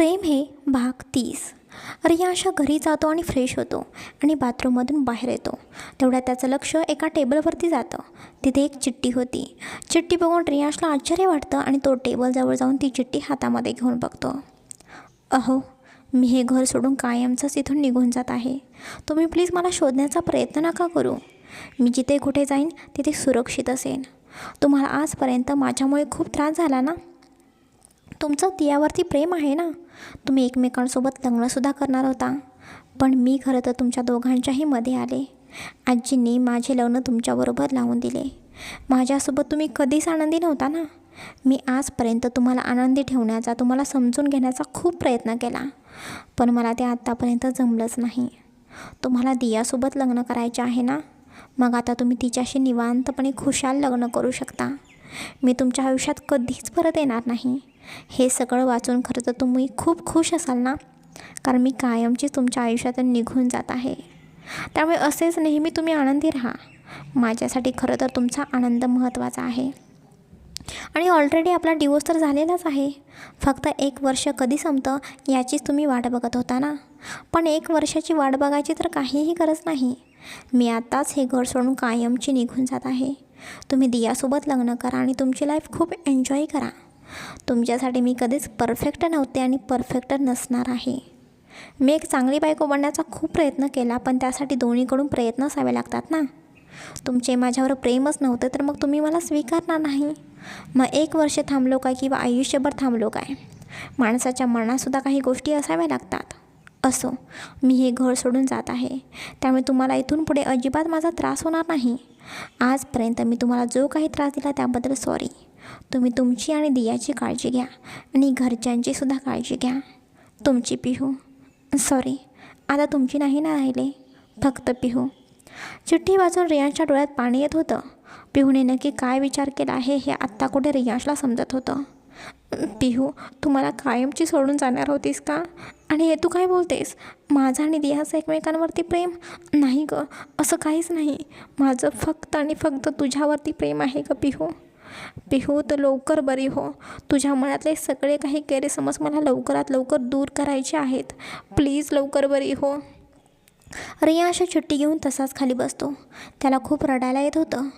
प्रेम हे भाग तीस. रियाशा घरी जातो आणि फ्रेश होतो आणि बाथरूममधून बाहेर येतो. तेवढ्या त्याचं लक्ष एका टेबलवरती जातं. तिथे एक चिठ्ठी होती. चिठ्ठी बघून रियाशला आश्चर्य वाटतं आणि तो टेबलजवळ जाऊन ती चिठ्ठी हातामध्ये घेऊन बघतो. अहो मी हे घर सोडून कायमचंच इथून निघून जात आहे. तुम्ही प्लीज मला शोधण्याचा प्रयत्न नका करू. मी जिथे कुठे जाईन तिथे सुरक्षित असेन. तुम्हाला आजपर्यंत माझ्यामुळे खूप त्रास झाला ना? तुमचं तियावरती प्रेम आहे ना? तुम्ही एकमेकांसोबत लग्नसुद्धा करणार होता. पण मी खरं तर तुमच्या दोघांच्याही मध्ये आले. आजींनी माझे लग्न तुमच्याबरोबर लावून दिले. माझ्यासोबत तुम्ही कधीच आनंदी नव्हता ना? मी आजपर्यंत तुम्हाला आनंदी ठेवण्याचा तुम्हाला समजून घेण्याचा खूप प्रयत्न केला. पण मला ते आत्तापर्यंत जमलंच नाही. तुम्हाला दियासोबत लग्न करायचे आहे ना? मग आता तुम्ही तिच्याशी निवांतपणे खुशाल लग्न करू शकता. मी तुमच्या आयुष्यात कधीच परत येणार नाही. हे सगळं वाचून खरं तर तुम्ही खूप खुश असाल ना? कारण मी कायमचीच तुमच्या आयुष्यातून निघून जात आहे. त्यामुळे असेच नेहमी तुम्ही आनंदी राहा. माझ्यासाठी खरं तर तुमचा आनंद महत्त्वाचा आहे. आणि ऑलरेडी आपला डिवोर्स तर झालेलाच आहे. फक्त एक वर्ष कधी संपतं याचीच तुम्ही वाट बघत होता ना? पण एक वर्षाची वाट बघायची तर काहीही गरज नाही. मी आत्ताच हे घर सोडून कायमची निघून जात आहे. तुम्ही दियासोबत लग्न करा आणि तुमची लाईफ खूप एन्जॉय करा. तुमच्यासाठी मी कधीच परफेक्ट नव्हते आणि परफेक्ट नसणार आहे. मी एक चांगली बायको बनण्याचा खूप प्रयत्न केला पण त्यासाठी दोन्हीकडून प्रयत्न असावे लागतात ना. तुमचे माझ्यावर प्रेमच नव्हते तर मग तुम्ही मला स्वीकारणार नाही. मग एक वर्ष थांबलो काय किंवा आयुष्यभर थांबलो काय? माणसाच्या मनातसुद्धा काही गोष्टी असाव्या लागतात. असो मी हे घर सोडून जात आहे. त्यामुळे तुम्हाला इथून पुढे अजिबात माझा त्रास होणार नाही. आजपर्यंत मी तुम्हाला जो काही त्रास दिला त्याबद्दल सॉरी तुम्ही तुमची आणि दियाची काळजी घ्या आणि घरच्यांची सुद्धा काळजी घ्या. तुमची पिहू. सॉरी आता तुमची नाही ना राहिले. फक्त पिहू. चिठ्ठी वाचून रियांशच्या डोळ्यात पाणी येत होतं. पिहूने नक्की काय विचार केला आहे हे आत्ता कुठे रियांशला समजत होतं. पिहू तू मला कायमची सोडून जाणार होतीस का? आणि हे तू काय बोलतेस? माझं आणि दिहाचं एकमेकांवरती प्रेम? नाही गं असं काहीच नाही. माझं फक्त आणि फक्त तुझ्यावरती प्रेम आहे गं पिहू पिहू तर लवकर बरी हो. तुझ्या मनातले सगळे काही गैरसमज मला लवकरात लवकर दूर करायचे आहेत. प्लीज लवकर बरी हो. रियांश चिठ्ठी घेऊन तसाच खाली बसतो. त्याला खूप रडायला येत होतं.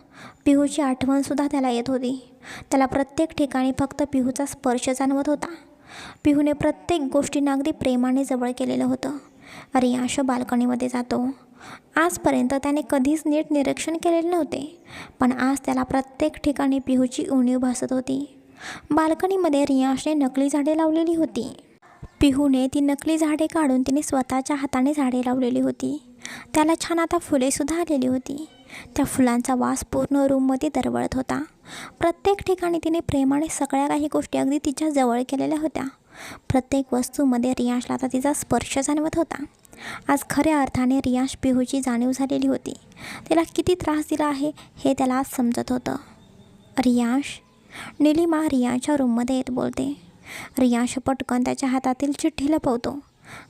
पिहूची आठवणसुद्धा त्याला येत होती. त्याला प्रत्येक ठिकाणी फक्त पिहूचा स्पर्श जाणवत होता. पिहूने प्रत्येक गोष्टींना अगदी प्रेमाने जवळ केलेलं होतं. रियाश बाल्कनीमध्ये जातो. आजपर्यंत त्याने कधीच नीट निरीक्षण केलेले नव्हते पण आज त्याला प्रत्येक ठिकाणी पिहूची उणीव भासत होती. बाल्कनीमध्ये रियाशने नकली झाडे लावलेली होती. पिहूने ती नकली झाडे काढून तिने स्वतःच्या हाताने झाडे लावलेली होती. त्याला छान आता फुलेसुद्धा आलेली होती. त्या फुलांचा वास पूर्ण रूममध्ये दरवळत होता. प्रत्येक ठिकाणी तिने प्रेमाने सगळ्या काही गोष्टी अगदी तिच्या जवळ केलेल्या होत्या. प्रत्येक वस्तूमध्ये रियाशला आता तिचा स्पर्श जाणवत होता. आज खऱ्या अर्थाने रियाश पिहूची जाणीव झालेली होती. तिला किती त्रास दिला आहे हे त्याला आज समजत होतं. रियांश? निलिमा रियाच्या रूममध्ये येत बोलते. रियांश पटकन त्याच्या हातातील चिठ्ठी लपवतो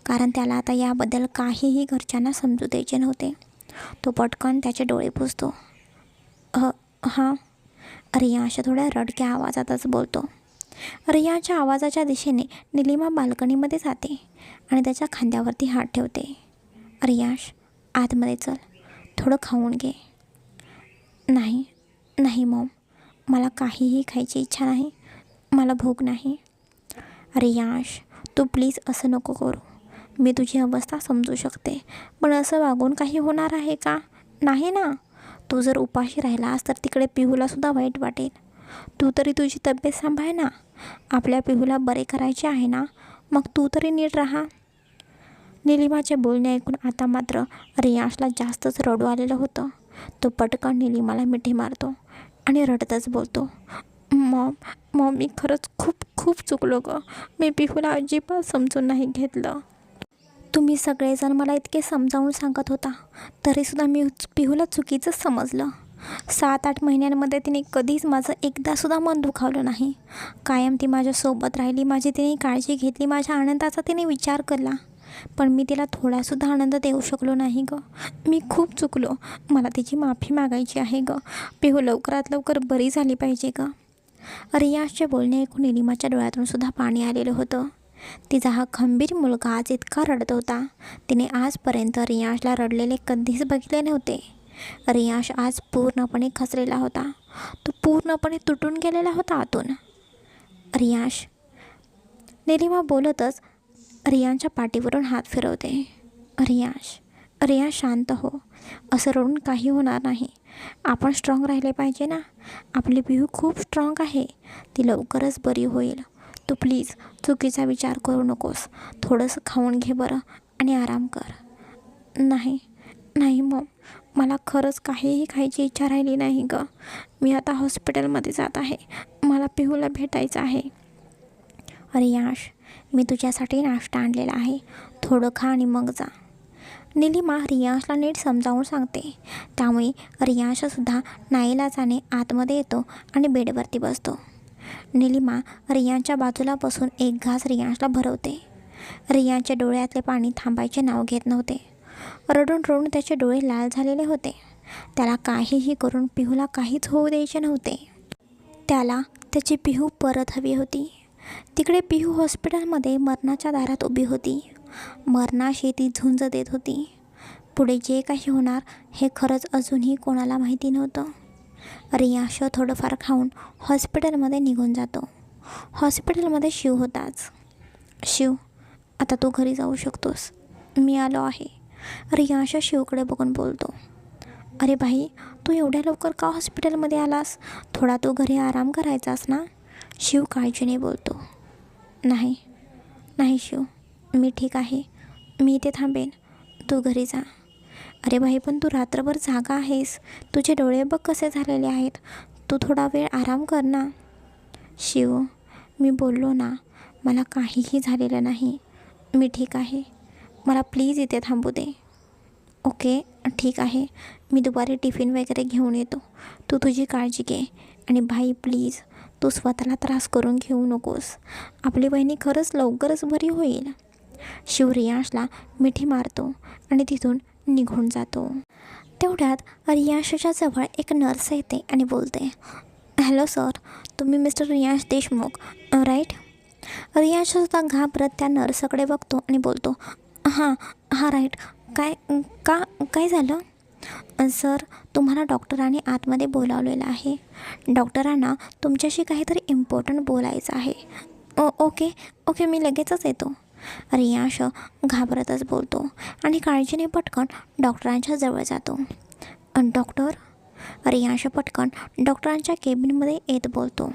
कारण त्याला आता याबद्दल काहीही घरच्यांना समजू द्यायचे नव्हते. तो पटकन त्याचे डोळे पुसतो. ह? हां रियांश थोड्या रडक्या आवाजातच बोलतो. रियाच्या आवाजाच्या दिशेने निलिमा बाल्कनीमध्ये जाते आणि त्याच्या खांद्यावरती हात ठेवते. रियांश आतमध्ये चल. थोडं खाऊन घे. नाही नाही मॉम. मला काहीही खायची इच्छा नाही. मला भूक नाही. रियांश तू प्लीज असं नको करू. मी तुझी अवस्था समजू शकते. पण असं वागून काही होणार आहे का? नाही ना. तू जर उपाशी राहिलास तर तिकडे पिहूलासुद्धा वाईट वाटेल. तू तरी तुझी तब्येत सांभाळ ना. आपल्या पिहूला बरे करायचे आहे ना? मग तू तरी नीट राहा. निलिमाचे बोलणे ऐकून आता मात्र रियाशला जास्तच रडू आलेलं होतं. तो पटकन निलिमाला मिठी मारतो आणि रडतच बोलतो. मॉम मॉम मी खरंच खूप खूप चुकलो गं. मी पिहूला अजिबात समजून नाही घेतलं. तुम्ही सगळेजण मला इतके समजावून सांगत होता तरीसुद्धा मी पिहूला चुकीचंच समजलं. सात आठ महिन्यांमध्ये तिने कधीच माझं एकदासुद्धा मन दुखावलं नाही. कायम ती माझ्यासोबत राहिली माझी तिने काळजी घेतली माझ्या आनंदाचा तिने विचार केला. पण मी तिला थोडासुद्धा आनंद देऊ शकलो नाही गं. मी खूप चुकलो. मला तिची माफी मागायची आहे गं. पिहू लवकरात लवकर बरी झाली पाहिजे गं. रियाजचे बोलणे ऐकून निलिमाच्या डोळ्यातून सुद्धा पाणी आलेलं होतं. तिचा हा खंबीर मुलगा आज इतका रडत होता. तिने आजपर्यंत रियाशला रडलेले कधीच बघितले नव्हते. रियाश आज पूर्णपणे खचलेला होता. तो पूर्णपणे तुटून गेलेला होता आतून. रियाश निलिमा बोलतच रियांच्या पाठीवरून हात फिरवते. रियाश रिया शांत हो. असं रडून काही होणार नाही. आपण स्ट्रॉंग राहिले पाहिजे ना? आपली पिहू खूप स्ट्रॉंग आहे. ती लवकरच बरी होईल. तू प्लीज चुकीचा विचार करू नकोस. थोडंसं खाऊन घे बरं आणि आराम कर. नाही नाही मग मला खरंच काहीही खायची इच्छा राहिली नाही गं. मी आता हॉस्पिटलमध्ये जात आहे. मला पिहूला भेटायचं आहे. रियाश मी तुझ्यासाठी नाश्ता आणलेला आहे. थोडं खा आणि मग जा. निलिमा रियांशला नीट समजावून सांगते. त्यामुळे रियाशसुद्धा नाईलाजाने आतमध्ये येतो आणि बेडवरती बसतो. निलिमा रियांच्या बाजूला बसून एक घास रियांशला भरवते. रियांच्या डोळ्यातले पाणी थांबायचे नाव घेत नव्हते. रडून रडून त्याचे डोळे लाल झालेले होते. त्याला काहीही करून पिहूला काहीच होऊ द्यायचे नव्हते. त्याला त्याची पिहू परत हवी होती. तिकडे पिहू हॉस्पिटलमध्ये मरणाच्या दारात उभी होती. मरणाशी ती झुंज देत होती. पुढे जे काही होणार हे खरंच अजूनही कोणाला माहिती नव्हतं. रियाश थोडंफार खाऊन हॉस्पिटलमध्ये निघून जातो. हॉस्पिटलमध्ये शिव होताच. शिव आता तू घरी जाऊ शकतोस. मी आलो आहे. रियाश शिवकडे बघून बोलतो. अरे भाई तू एवढ्या लवकर का हॉस्पिटलमध्ये आलास? थोडा तू घरी आराम करायचास ना? शिव काळजीने बोलतो. नाही नाही शिव मी ठीक आहे. मी इथे थांबेन. तू घरी जा. अरे भाई पण तू रात्रभर जागा आहेस. तुझे डोळे बघ कसे झालेले आहेत. तू थोडा वेळ आराम कर ना. शिव मी बोललो ना. मला काहीही झालेलं नाही. मी ठीक आहे. मला प्लीज इथे थांबू दे. ओके ठीक आहे. मी दुपारी टिफिन वगैरे घेऊन येतो. तू तुझी काळजी घे. आणि भाई प्लीज तू स्वतःला त्रास करून घेऊ नकोस. आपली बहिणी खरंच लवकरच बरी होईल. शिव रियाशला मिठी मारतो आणि तिथून निघून जातो. तेवढ्यात रियाशच्या जवळ एक नर्स येते आणि बोलते हॅलो सर तुम्ही मिस्टर रियाश देशमुख राईट रियाशसुद्धा घाबरत त्या नर्सकडे बघतो आणि बोलतो हां हां राईट काय का काय झालं? सर तुम्हाला डॉक्टरांनी आतमध्ये बोलावलेलं आहे. डॉक्टरांना तुमच्याशी काहीतरी इम्पॉर्टंट बोलायचं आहे. ओ ओके ओके मी लगेचच येतो. रियाश घाबरतच बोलतो आणि काळजीने पटकन डॉक्टरांच्या जवळ जातो. डॉक्टर? रियाश पटकन डॉक्टरांच्या केबिनमध्ये येत बोलतो.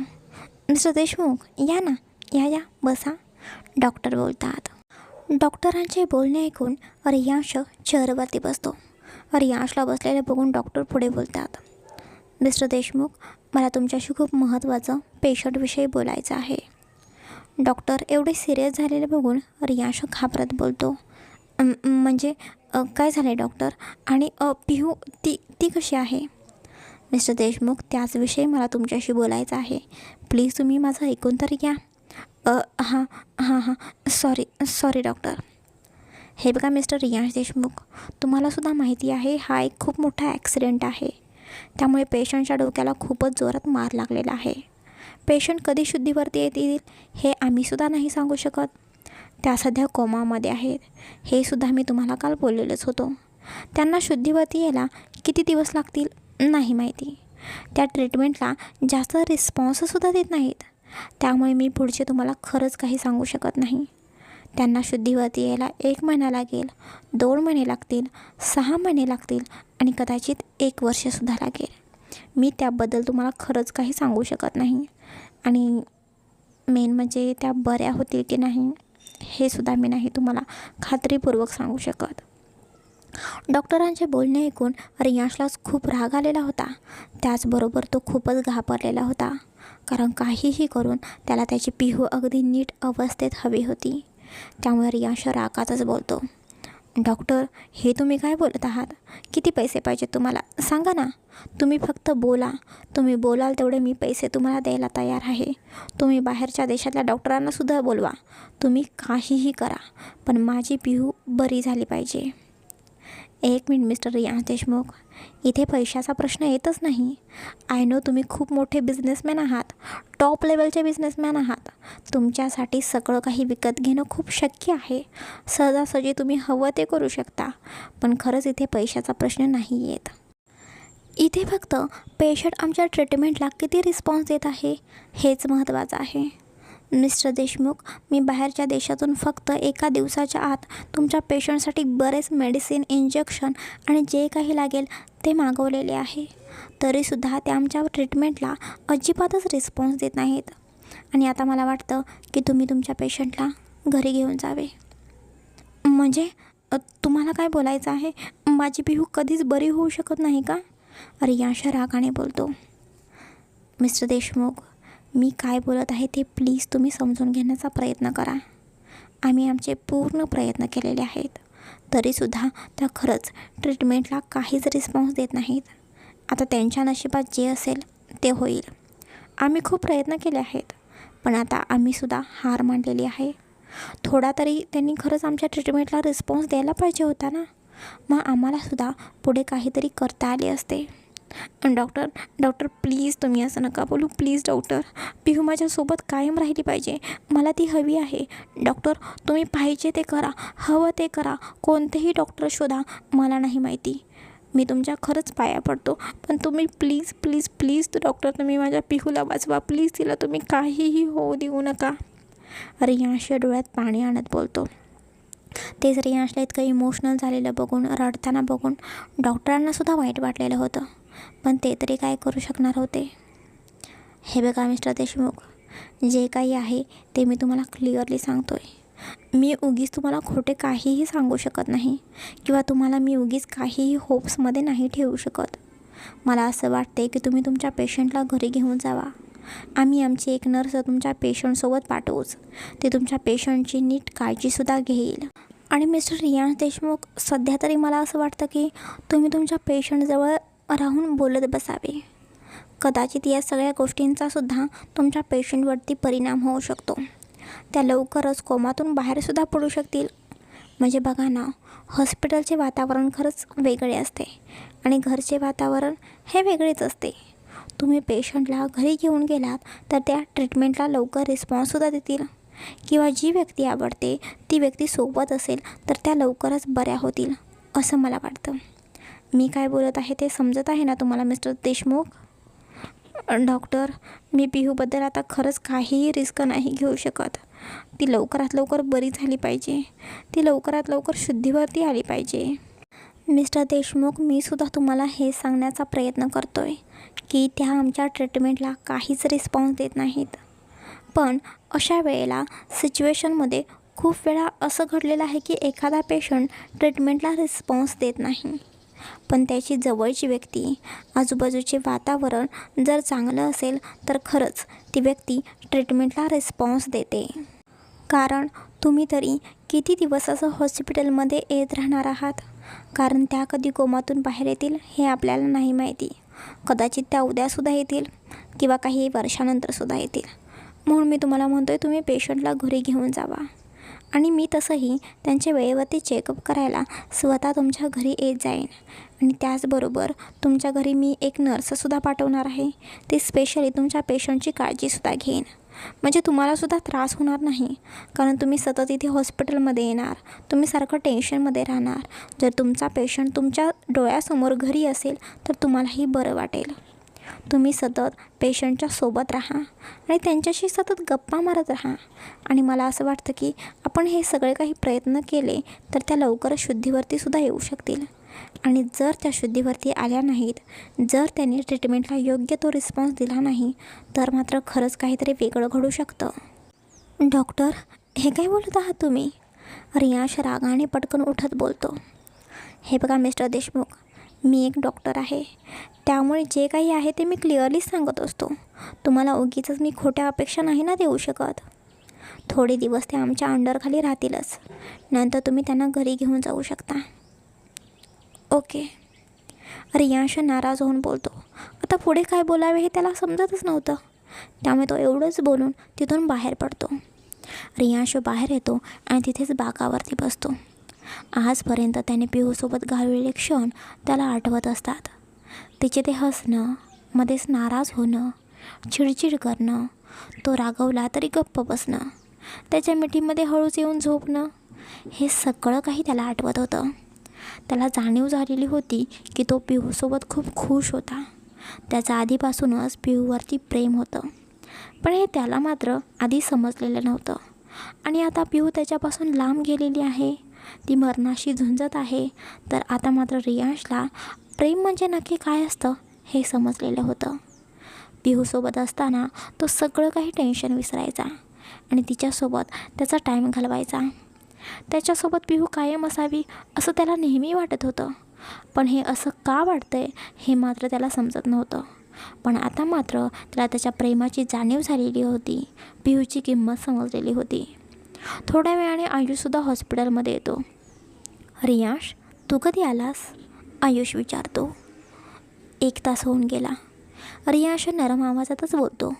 मिस्टर देशमुख या ना या या बसा. डॉक्टर बोलतात. डॉक्टरांचे बोलणे ऐकून रियांश चेअरवरती बसतो. रियाशला बसलेले बघून डॉक्टर पुढे बोलतात। मिस्टर देशमुख मला तुमच्याशी खूप महत्त्वाचं पेशंटविषयी बोलायचं आहे। डॉक्टर एवढे सिरियस झालेले बघून रियाश घाबरत बोलतो। म्हणजे काय झालं आहे डॉक्टर आणि पिहू ती ती कशी आहे? मिस्टर देशमुख त्याचविषयी मला तुमच्याशी बोलायचं आहे। प्लीज तुम्ही माझं ऐकून तरी घ्या। हां हां हां सॉरी सॉरी डॉक्टर हे बघा मिस्टर रियांश देशमुख तुम्हालासुद्धा माहिती आहे हा एक खूप मोठा ॲक्सिडेंट आहे. त्यामुळे पेशंटच्या डोक्याला खूपच जोरात मार लागलेला आहे. पेशंट कधी शुद्धीवरती येतील हे आम्हीसुद्धा नाही सांगू शकत. त्या सध्या कोमामध्ये आहेत. हे सुद्धा मी तुम्हाला काल बोललेलंच होतो. त्यांना शुद्धीवरती यायला किती दिवस लागतील नाही माहिती. त्या ट्रीटमेंटला जास्त रिस्पॉन्ससुद्धा देत नाहीत. त्यामुळे मी पुढचे तुम्हाला खरंच काही सांगू शकत नाही. त्यांना शुद्धीवरती यायला एक महिना लागेल दोन महिने लागतील सहा महिने लागतील आणि कदाचित एक वर्षसुद्धा लागेल. मी त्याबद्दल तुम्हाला खरंच काही सांगू शकत नाही. आणि मेन म्हणजे त्या बऱ्या होतील की नाही हे सुद्धा मी नाही तुम्हाला खात्रीपूर्वक सांगू शकत. डॉक्टरांचे बोलणे ऐकून रियांशलाच खूप राग आलेला होता. त्याचबरोबर तो खूपच घाबरलेला होता. कारण काहीही करून त्याला त्याची पिहू अगदी नीट अवस्थेत हवी होती. त्यामुळे रियांश रागातच बोलतो. डॉक्टर हे तुम्ही काय बोलत आहात? किती पैसे पाहिजेत तुम्हाला? सांगा ना. तुम्ही फक्त बोला. तुम्ही बोलाल तेवढे मी पैसे तुम्हाला द्यायला तयार आहे. तुम्ही बाहेरच्या देशातल्या डॉक्टरांनासुद्धा बोलवा. तुम्ही काहीही करा पण माझी पिहू बरी झाली पाहिजे. एक मिनिट मिस्टर रियांश देशमुख. इथे पैशाचा प्रश्न येतच नाही. आय नो तुम्ही खूप मोठे बिझनेसमॅन आहात. टॉप लेवलचे बिझनेसमॅन आहात. तुमच्यासाठी सगळं काही विकत घेणं खूप शक्य आहे. सहजासहजी तुम्ही हवं ते करू शकता. पण खरंच इथे पैशाचा प्रश्न नाही येत. इथे फक्त पेशंट आमच्या ट्रीटमेंटला किती रिस्पॉन्स देत आहे हेच महत्त्वाचं आहे. मिस्टर देशमुख मी बाहेरच्या देशातून फक्त एका दिवसाच्या आत तुमच्या पेशंटसाठी बरेच मेडिसिन इंजेक्शन आणि जे काही लागेल ते मागवलेले आहे. तरीसुद्धा ते आमच्या ट्रीटमेंटला अजिबातच रिस्पॉन्स देत नाहीत. आणि आता मला वाटतं की तुम्ही तुमच्या पेशंटला घरी घेऊन जावे. म्हणजे तुम्हाला काय बोलायचं आहे? माझी पिहू कधीच बरी होऊ शकत नाही का? अरे रियांश रागाने बोलतो. मिस्टर देशमुख मी काय बोलत आहे ते प्लीज तुम्ही समजून घेण्याचा प्रयत्न करा. आम्ही आमचे पूर्ण प्रयत्न केलेले आहेत. तरीसुद्धा त्या खरंच ट्रीटमेंटला काहीच रिस्पॉन्स देत नाहीत आता त्यांच्या नशिबात जे असेल ते होईल. आम्ही खूप प्रयत्न केले आहेत पण आता आम्हीसुद्धा हार मांडलेली आहे. थोडा तरी त्यांनी खरंच आमच्या ट्रीटमेंटला रिस्पॉन्स द्यायला पाहिजे होता ना? मग आम्हालासुद्धा पुढे काहीतरी करता आले असते. डॉक्टर डॉक्टर प्लीज तुम्ही असं नका बोलू. प्लीज डॉक्टर पिहू माझ्यासोबत कायम राहिली पाहिजे. मला ती हवी आहे. डॉक्टर तुम्ही पाहिजे ते करा. हवं ते करा. कोणतेही डॉक्टर शोधा. मला नाही माहिती. मी तुमच्या खरंच पाया पडतो. पण तुम्ही प्लीज प्लीज प्लीज डॉक्टर तुम्ही माझ्या पिहूला वाचवा. प्लीज तिला तुम्ही काहीही होऊ देऊ नका. रियांशच्या डोळ्यात पाणी आणत बोलतो. तेच रियांशला इतकं इमोशनल झालेलं बघून रडताना बघून डॉक्टरांनासुद्धा वाईट वाटलेलं होतं. पण ते तरी काय करू शकणार होते? हे बघा मिस्टर देशमुख. जे काही आहे ते मी तुम्हाला क्लिअरली सांगतो आहे मी उगीच तुम्हाला खोटे काहीही सांगू शकत नाही किंवा तुम्हाला मी उगीच काहीही होप्समध्ये नाही ठेवू शकत. मला असं वाटते की तुम्ही तुमच्या पेशंटला घरी घेऊन जावा. आम्ही आमची एक नर्स तुमच्या पेशंटसोबत पाठवूच. ते तुमच्या पेशंटची नीट काळजीसुद्धा घेईल. आणि मिस्टर रियांश देशमुख सध्या तरी मला असं वाटतं की तुम्ही तुमच्या पेशंटजवळ राहून बोलत बसावे. कदाचित या सगळ्या गोष्टींचासुद्धा तुमच्या पेशंटवरती परिणाम होऊ शकतो. त्या लवकरच कोमातून बाहेरसुद्धा पडू शकतील. म्हणजे बघा ना हॉस्पिटलचे वातावरण खरंच वेगळे असते आणि घरचे वातावरण हे वेगळेच असते. तुम्ही पेशंटला घरी घेऊन गेलात तर त्या ट्रीटमेंटला लवकर रिस्पॉन्ससुद्धा देतील. किंवा जी व्यक्ती आवडते ती व्यक्ती सोबत असेल तर त्या लवकरच बऱ्या होतील असं मला वाटतं. मी काय बोलत आहे ते समजत आहे ना तुम्हाला मिस्टर देशमुख? डॉक्टर मी पिहूबद्दल आता खरंच काहीही रिस्क नाही घेऊ शकत. ती लवकरात लवकर बरी झाली पाहिजे. ती लवकरात लवकर शुद्धीवरती आली पाहिजे. मिस्टर देशमुख मी सुद्धा तुम्हाला हे सांगण्याचा प्रयत्न करतो आहे की त्या आमच्या ट्रीटमेंटला काहीच रिस्पॉन्स देत नाहीत. पण अशा वेळेला सिच्युएशनमध्ये खूप वेळा असं घडलेलं आहे की एखादा पेशंट ट्रीटमेंटला रिस्पॉन्स देत नाही. पण त्याची जवळची व्यक्ती आजूबाजूचे वातावरण जर चांगलं असेल तर खरंच ती व्यक्ती ट्रीटमेंटला रिस्पॉन्स देते. कारण तुम्ही तरी किती दिवस असं हॉस्पिटलमध्ये येत राहणार आहात? कारण त्या कधी कोमातून बाहेर येतील हे आपल्याला नाही माहिती. कदाचित त्या उद्यासुद्धा येतील किंवा काही वर्षानंतरसुद्धा येतील. म्हणून मी तुम्हाला म्हणतो आहे तुम्ही पेशंटला घरी घेऊन जावा. आणि मी तसंही त्यांचे वेळेवरती चेकअप करायला स्वतः तुमच्या घरी येत जाईन. आणि त्याचबरोबर तुमच्या घरी मी एक नर्ससुद्धा पाठवणार आहे. ती स्पेशली तुमच्या पेशंटची काळजीसुद्धा घेईन. म्हणजे तुम्हालासुद्धा त्रास होणार नाही. कारण तुम्ही सतत इथे हॉस्पिटलमध्ये येणार. तुम्ही सारखं टेन्शनमध्ये राहणार. जर तुमचा पेशंट तुमच्या डोळ्यासमोर घरी असेल तर तुम्हालाही बरं वाटेल. तुम्ही सतत पेशंटच्या सोबत राहा आणि त्यांच्याशी सतत गप्पा मारत राहा. आणि मला असं वाटतं की आपण हे सगळे काही प्रयत्न केले तर त्या लवकरच शुद्धीवरती सुद्धा येऊ शकतील. आणि जर त्या शुद्धीवरती आल्या नाहीत जर त्यांनी ट्रीटमेंटला योग्य तो रिस्पॉन्स दिला नाही तर मात्र खरंच काहीतरी वेगळं घडू शकतं. डॉक्टर हे काय बोलत आहात तुम्ही? रियाश रागाने पटकन उठत बोलतो. हे बघा मिस्टर देशमुख मी एक डॉक्टर आहे. त्यामुळे जे काही आहे ते मी क्लिअरली सांगत असतो. तुम्हाला उगीच मी खोट्या अपेक्षा नाही ना देऊ शकत. थोडे दिवस ते आमच्या अंडरखाली राहतीलच. नंतर तुम्ही त्यांना घरी घेऊन जाऊ शकता. ओके. रियांश नाराज होऊन बोलतो. आता पुढे काय बोलावे हे त्याला समजतच नव्हतं. त्यामुळे तो एवढंच बोलून तिथून बाहेर पडतो. रियांश बाहेर येतो आणि तिथेच बागावरती बसतो. आजपर्यंत त्याने पिहूसोबत घालवलेले क्षण त्याला आठवत असतात. तिचे ते हसणं मध्येच नाराज होणं चिडचिड करणं तो रागवला तरी गप्प बसणं त्याच्या मिठीमध्ये हळूच येऊन झोपणं हे सगळं काही त्याला आठवत होतं. त्याला जाणीव झालेली होती की तो पिहूसोबत खूप खुश होता. त्याचं आधीपासूनच पिहूवरती प्रेम होतं. पण हे त्याला मात्र आधी समजलेलं नव्हतं. आणि आता पिहू त्याच्यापासून लांब गेलेली आहे. ती मरणाशी झुंजत आहे. तर आता मात्र रियांशला प्रेम म्हणजे नक्की काय असतं हे समजलेलं होतं. पिहूसोबत असताना तो सगळं काही टेन्शन विसरायचा आणि तिच्यासोबत त्याचा टाईम घालवायचा. त्याच्यासोबत पिहू कायम असावी असं त्याला नेहमी वाटत होतं. पण हे असं का वाटतंय हे मात्र त्याला समजत नव्हतं. पण आता मात्र त्याला त्याच्या प्रेमाची जाणीव झालेली होती. पिहूची किंमत समजलेली होती. थोड्या वेळाने आयुषसुद्धा हॉस्पिटलमध्ये येतो. रियांश तू कधी आलास? आयुष विचारतो. एक तास होऊन गेला. रियांश नरम आवाजातच बोलतो.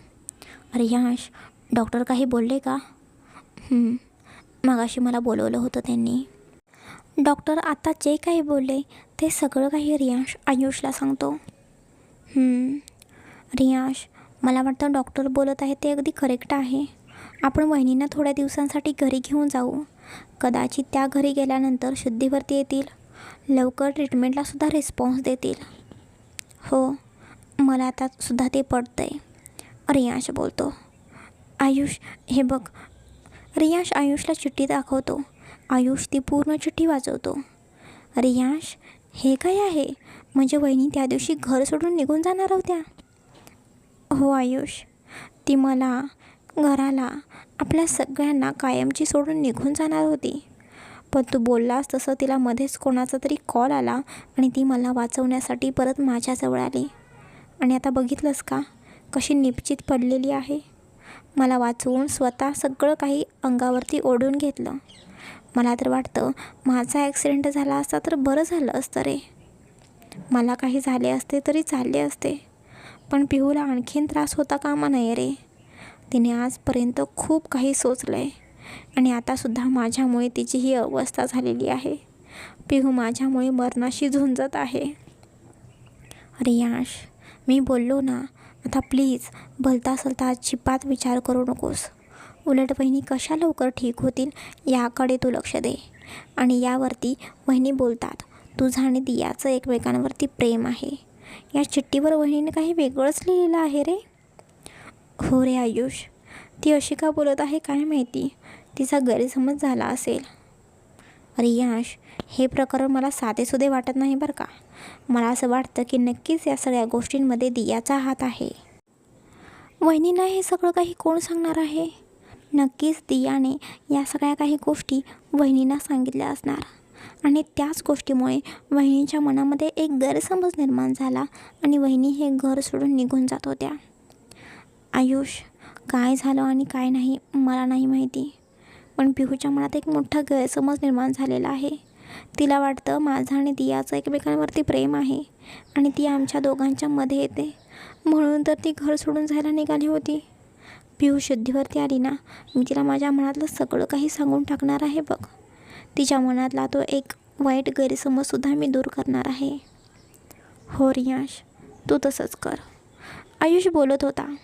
रियांश डॉक्टर काही बोलले का? मागाशी मगाशी मला बोलवलं होतं त्यांनी. डॉक्टर आता जे काही बोलले ते सगळं काही रियांश आयुषला सांगतो. रियाश रियांश मला वाटतं डॉक्टर बोलत आहे ते अगदी करेक्ट आहे. आपण वहिनींना थोड्या दिवसांसाठी घरी घेऊन जाऊ. कदाचित त्या घरी गेल्यानंतर शुद्धीवरती येतील. लवकर ट्रीटमेंटलासुद्धा रिस्पॉन्स देतील. हो मला आता सुद्धा ते पडतं आहे रियांश बोलतो. आयुष हे बघ. रियांश आयुषला चिठ्ठी दाखवतो. आयुष ती पूर्ण चिठ्ठी वाचवतो. रियांश हे काय आहे? म्हणजे वहिनी त्या दिवशी घर सोडून निघून जाणार होत्या. हो आयुष. ती मला घराला. आपल्या सगळ्यांना कायमची सोडून निघून जाणार होती. पण तू बोललास तसं तिला मध्येच कोणाचा तरी कॉल आला आणि ती मला वाचवण्यासाठी परत माझ्याजवळ आली. आणि आता बघितलंस का? कशी निपचित पडलेली आहे. मला वाचवून स्वतः सगळं काही अंगावरती ओढून घेतलं. मला तर वाटतं माझा ॲक्सिडेंट झाला असता तर बरं झालं असतं रे. मला काही झाले असते तरी चालले असते. पण पिहूला आणखीन त्रास होता कामा नये रे. तिने आजपर्यंत खूप काही सोचलं आहे आणि आतासुद्धा माझ्यामुळे तिची ही अवस्था झालेली आहे. पिहू माझ्यामुळे मरणाशी झुंजत आहे. रियांश मी बोललो ना आता प्लीज भलता सलता अजिबात विचार करू नकोस. उलट बहिणी कशा लवकर ठीक होतील याकडे तू लक्ष दे. आणि यावरती वहिनी बोलतात तुझं आणि दियाचं एकमेकांवरती प्रेम आहे. या चिठ्ठीवर वहिनीने काही वेगळंच लिहिलेलं आहे रे. हो रे आयुष. ती अशी का बोलत आहे काय माहिती? तिचा गैरसमज झाला असेल. रियांश हे प्रकरण मला साधेसुधे वाटत नाही बरं का? मला असं वाटतं की नक्कीच या सगळ्या गोष्टींमध्ये दियाचा हात आहे. वहिनींना हे सगळं काही कोण सांगणार आहे? नक्कीच दियाने या सगळ्या काही गोष्टी वहिनींना सांगितल्या असणार. आणि त्याच गोष्टीमुळे वहिनीच्या मनामध्ये एक गैरसमज निर्माण झाला आणि वहिनी हे घर सोडून निघून जात होत्या. आयुष काय झालं आणि काय नाही मला नाही माहिती. पण पिहूच्या मनात एक मोठा गैरसमज निर्माण झालेला आहे. तिला वाटतं माझं आणि दियाचं एकमेकांवरती प्रेम आहे आणि ती आमच्या दोघांच्या मध्ये येते. म्हणून तर ती घर सोडून जायला निघाली होती. पिहू शुद्धीवरती आली ना? मी तिला माझ्या मनातलं सगळं काही सांगून टाकणार आहे बघ. तिच्या मनातला तो एक वाईट गैरसमजसुद्धा मी दूर करणार आहे. हो रियाश तू तसंच कर. आयुष बोलत होता.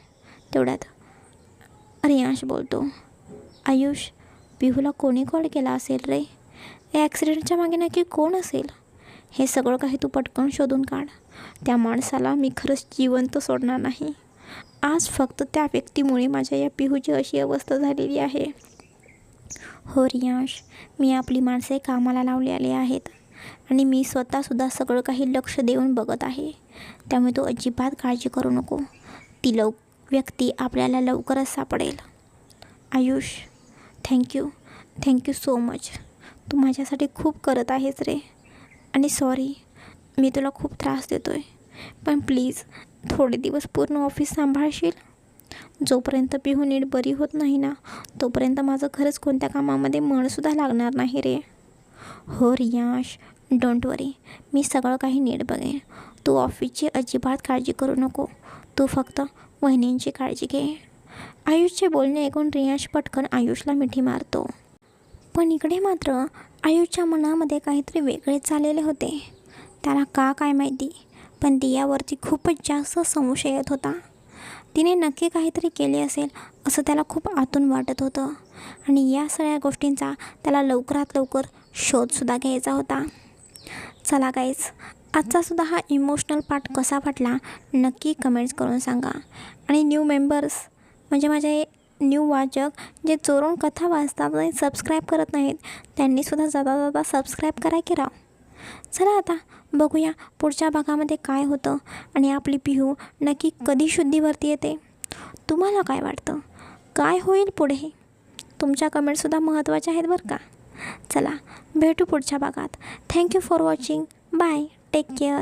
तेवढ्यात. रियांश बोलतो. आयुष बिहूला कोणी कॉल केला असेल रे? या ॲक्सिडेंटच्या मागे नक्की कोण असेल? हे सगळं काही तू पटकन शोधून काढ. त्या माणसाला मी खरंच जिवंत सोडणार नाही. आज फक्त त्या व्यक्तीमुळे माझ्या या पिहूची अशी अवस्था झालेली आहे. हो रियांश मी आपली माणसे कामाला लावलेली आहेत आणि मी स्वतःसुद्धा सगळं काही लक्ष देऊन बघत आहे. त्यामुळे तू अजिबात काळजी करू नको. ती लव व्यक्ती आपल्याला लवकरच सापडेल. Ayush thank you thank you so much तू माझ्यासाठी खूप करत आहेस रे. आणि सॉरी मी तुला खूप त्रास देतो आहे पण प्लीज थोडे दिवस पूर्ण ऑफिस सांभाळशील. जोपर्यंत पिहू नीट बरी होत नाही ना तोपर्यंत माझं खरंच कोणत्या कामामध्ये मनसुद्धा लागणार नाही रे. हो रियाश डोंट वरी मी सगळं काही नीट बघेन. तू ऑफिसची अजिबात काळजी करू नको. तू फक्त वहिनींची काळजी घे. आयुषचे बोलणे ऐकून रियाश पटकन आयुषला मिठी मारतो. पण इकडे मात्र आयुषच्या मनामध्ये काहीतरी वेगळेच चाललेले होते. त्याला का काय माहिती पण दियावरती खूपच जास्त संशय येत होता. तिने नक्की काहीतरी केले असेल असं त्याला खूप आतून वाटत होतं आणि या सगळ्या गोष्टींचा त्याला लवकरात लवकर शोधसुद्धा घ्यायचा होता. चला काहीच आजचासुद्धा हा इमोशनल पार्ट कसा वाटला नक्की कमेंट्स करून सांगा. आणि न्यू मेंबर्स म्हणजे माझे न्यू वाचक जे चोरून कथा वाचतात आणि सबस्क्राईब करत नाहीत त्यांनीसुद्धा जाता जाता सबस्क्राईब करा की राव. चला आता बघूया पुढच्या भागामध्ये काय होतं आणि आपली पिहू नक्की कधी शुद्धीवरती येते. तुम्हाला काय वाटतं? काय होईल पुढे? तुमच्या कमेंटसुद्धा महत्त्वाच्या आहेत बरं का? चला भेटू पुढच्या भागात. Thank you for watching bye Take care.